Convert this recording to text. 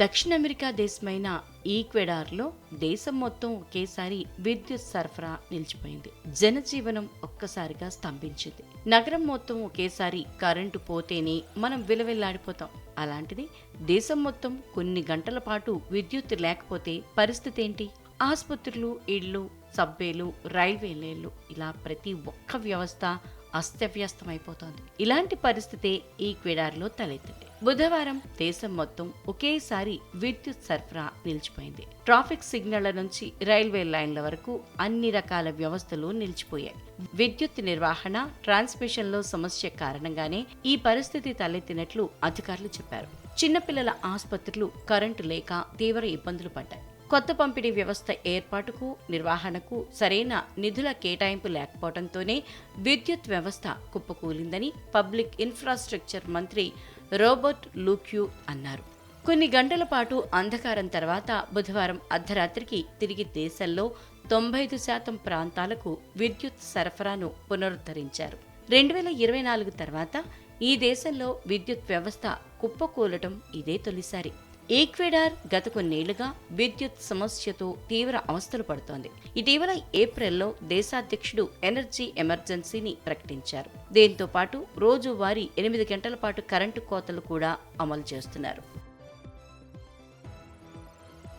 దక్షిణ అమెరికా దేశమైన ఈక్వెడార్లో దేశం మొత్తం ఒకేసారి విద్యుత్ సరఫరా నిలిచిపోయింది. జనజీవనం ఒక్కసారిగా స్తంభించింది. నగరం మొత్తం ఒకేసారి కరెంటు పోతేనే మనం విలవిల్లాడిపోతాం. అలాంటిది దేశం మొత్తం కొన్ని గంటల పాటు విద్యుత్ లేకపోతే పరిస్థితి ఏంటి? ఆసుపత్రులు ఇళ్ళు సబ్వేలు రైల్వే లైన్లు ఇలా ప్రతి ఒక్క వ్యవస్థ అస్తవ్యస్తమైపోతోంది. ఇలాంటి పరిస్థితే ఈ తలెత్తింది. బుధవారం దేశం మొత్తం ఒకేసారి విద్యుత్ సరఫరా నిలిచిపోయింది. ట్రాఫిక్ సిగ్నళ్ళ నుంచి రైల్వే లైన్ల వరకు అన్ని రకాల వ్యవస్థలు నిలిచిపోయాయి. విద్యుత్ నిర్వహణ ట్రాన్స్మిషన్లో సమస్య కారణంగానే ఈ పరిస్థితి తలెత్తినట్లు అధికారులు చెప్పారు. చిన్నపిల్లల ఆసుపత్రులు కరెంటు లేక తీవ్ర ఇబ్బందులు పడ్డాయి. కొత్త పంపిణీ వ్యవస్థ ఏర్పాటుకు నిర్వహణకు సరైన నిధుల కేటాయింపు లేకపోవడంతోనే విద్యుత్ వ్యవస్థ కుప్పకూలిందని పబ్లిక్ ఇన్ఫ్రాస్ట్రక్చర్ మంత్రి రోబర్ట్ లూక్యూ అన్నారు. కొన్ని గంటల పాటు అంధకారం తర్వాత బుధవారం అర్ధరాత్రికి తిరిగి దేశంలో తొంభై ఐదు శాతం ప్రాంతాలకు విద్యుత్ సరఫరాను పునరుద్ధరించారు. రెండు వేల ఇరవై నాలుగు తర్వాత ఈ దేశంలో విద్యుత్ వ్యవస్థ కుప్పకూలటం ఇదే తొలిసారి. ఈక్వెడార్ గత కొన్నేళ్ళుగా విద్యుత్ సమస్యతో తీవ్ర అవస్థలు పడుతోంది. ఇటీవల ఏప్రిల్లో దేశాధ్యక్షుడు ఎనర్జీ ఎమర్జెన్సీని ప్రకటించారు. దీంతో పాటు రోజువారీ ఎనిమిది గంటల పాటు కరెంటు కోతలు కూడా అమలు చేస్తున్నారు.